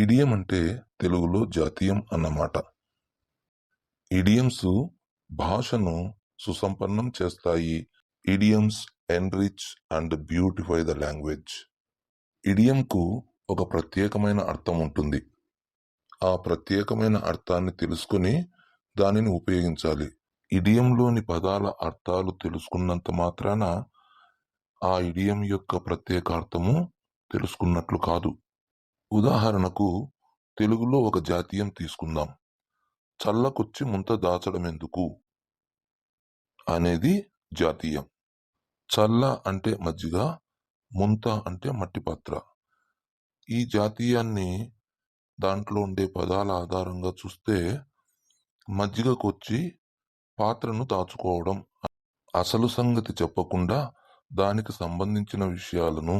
Idiom అంటే తెలుగులో జాతీయం అన్నమాట. ఇడియమ్స్ భాషను సుసంపన్నం చేస్తాయి. Idioms enrich and beautify the language. ఇడియంకు ఒక ప్రత్యేకమైన అర్థం ఉంటుంది. ఆ ప్రత్యేకమైన అర్థాన్ని తెలుసుకుని దానిని ఉపయోగించాలి. ఇడియంలోని పదాల అర్థాలు తెలుసుకున్నంత మాత్రాన ఆ ఇడియం యొక్క ప్రత్యేక అర్థము తెలుసుకున్నట్లు కాదు. ఉదాహరణకు తెలుగులో ఒక జాతీయం తీసుకుందాం. చల్లకొచ్చి ముంత దాచడం ఎందుకు అనేది జాతీయం. చల్ల అంటే మజ్జిగ ముంత అంటే మట్టి పాత్ర. ఈ జాతీయాన్ని దాంట్లో ఉండే పదాల ఆధారంగా చూస్తే మజ్జిగకొచ్చి పాత్రను దాచుకోవడం అసలు సంగతి చెప్పకుండా దానికి సంబంధించిన విషయాలను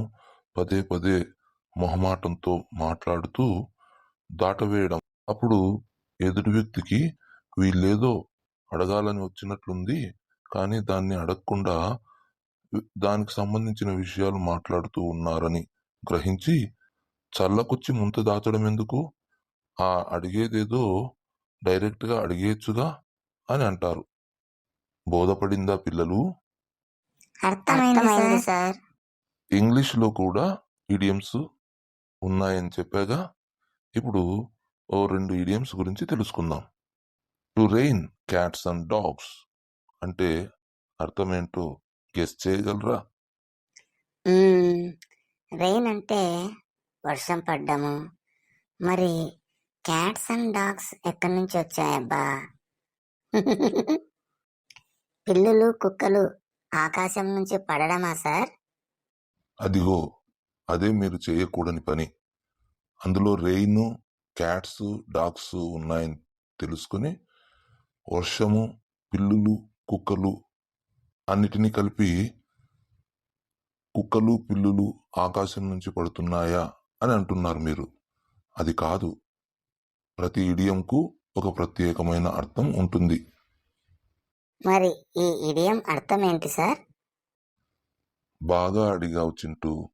పదే పదే మొహమాటంతో మాట్లాడుతూ దాటవేయడం. అప్పుడు ఎదుటి వ్యక్తికి వీళ్ళేదో అడగాలని వచ్చినట్లుంది. కానీ దాన్ని అడగకుండా దానికి సంబంధించిన విషయాలు మాట్లాడుతూ ఉన్నారని గ్రహించి చల్లకొచ్చి ముంత దాచడం ఎందుకు? ఆ అడిగేదేదో డైరెక్ట్గా అడిగేయచ్చుగా అని అంటారు. బోధపడిందా పిల్లలు? అర్థమైంది సార్. ఇంగ్లీష్లో కూడా ఇడియమ్స్ ఉన్నాయని చెప్పాగా. ఇప్పుడు ఓ రెండు ఇడియమ్స్ గురించి తెలుసుకుందాం. To rain cats and dogs అంటే అర్థమేంటో గెస్ చేయగలరా? రెయిన్ అంటే వర్షం పడ్డము. మరి క్యాట్స్ అండ్ డాగ్స్ ఎక్కడి నుంచి వచ్చాయబ్బా? పిల్లులు కుక్కలు ఆకాశం నుంచి పడడమా సార్? అదిగో అదే మీరు చేయకూడని పని. అందులో రెయిన్ క్యాట్స్ డాగ్స్ ఉన్నాయని తెలుసుకుని వర్షము పిల్లులు కుక్కలు అన్నిటినీ కలిపి కుక్కలు పిల్లులు ఆకాశం నుంచి పడుతున్నాయా అని అంటున్నారు మీరు. అది కాదు. ప్రతి ఇడియంకు ఒక ప్రత్యేకమైన అర్థం ఉంటుంది. మరి ఈ ఇడియం అర్థం ఏంటి సార్? బాగా అడిగావు Chintu.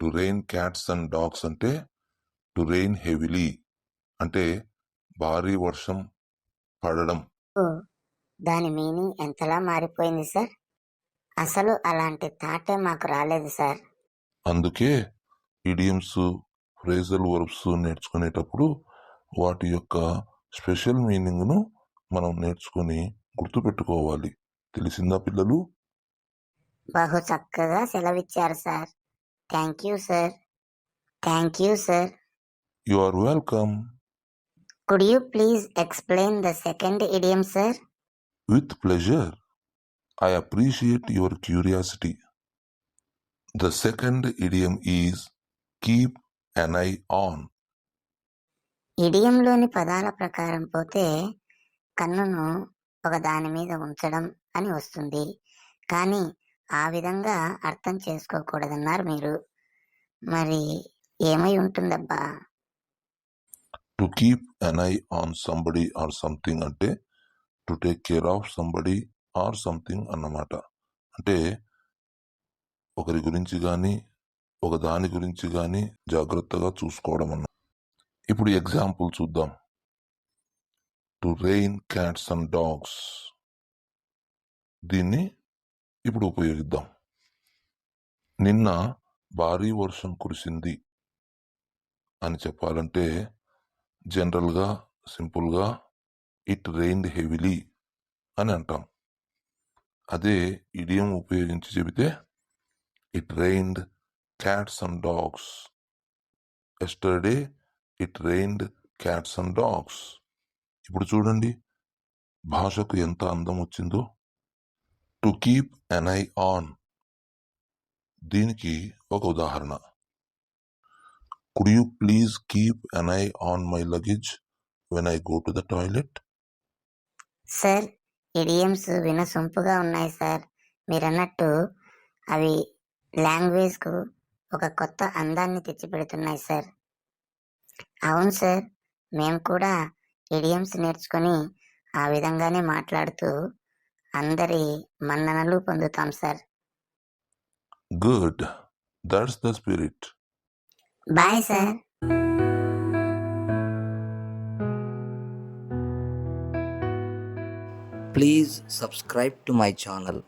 To rain cats and dogs అంటే టు రెయిన్ హెవీలీ అంటే భారీ వర్షం పడడం. ఓ, దాని మీనింగ్ ఎంతలా మారిపోయింది సార్? అసలు అలాంటి థాటే మాకు రాలేదు సార్. అందుకే ఇడియమ్స్ ఫ్రేజల్ వర్బ్స్ నేర్చుకునేటప్పుడు వాటి యొక్క స్పెషల్ మీనింగ్ను మనం నేర్చుకొని గుర్తుపెట్టుకోవాలి. తెలిసిందా పిల్లలు? బహు చక్కగా సెలవిచ్చారు sir. Thank you sir thank you sir you are welcome could you please explain the second idiom sir with pleasure I appreciate your curiosity the second idiom is keep an eye on ఇడియంలోని పదాల ప్రకారం పోతే కన్నును ఒక దాని మీద ఉంచడం అని వస్తుంది. కానీ ఆ విధంగా అర్థం చేసుకోకూడదన్నారు మీరు. మరి ఏమై ఉంటుందబ్బా? To keep an eye on somebody or something అంటే to take care of somebody or something అన్నమాట. అంటే ఒకరి గురించి కానీ ఒక దాని గురించి కానీ జాగ్రత్తగా చూసుకోవడం అన్న. ఇప్పుడు ఎగ్జాంపుల్ చూద్దాం. To rain cats and dogs దీన్ని ఇప్పుడు ఉపయోగిద్దాం. నిన్న భారీ వర్షం కురిసింది అని చెప్పాలంటే జనరల్గా సింపుల్గా ఇట్ రెయిన్డ్ హెవీలీ అని అంటాం. అదే ఇడియం ఉపయోగించి చెబితే it rained cats and dogs yesterday it rained cats and dogs ఇప్పుడు చూడండి భాషకు ఎంత అందం వచ్చిందో. To keep an eye on దీనికి ఒక ఉదాహరణ. Could you please keep an eye on my luggage when I go to the toilet sir idioms వినసొంపుగా ఉన్నాయి సార్ మీరన్నట్టు అవి లాంగ్వేజ్కు ఒక కొత్త అందాన్ని తెచ్చిపెడుతున్నాయి సార్ అవును సార్ మేము కూడా ఇడియమ్స్ నేర్చుకొని ఆ విధంగానే మాట్లాడుతూ అందరి మన్ననలు పొందుతాం sir. Good. That's the spirit. Bye sir. Please subscribe to my channel.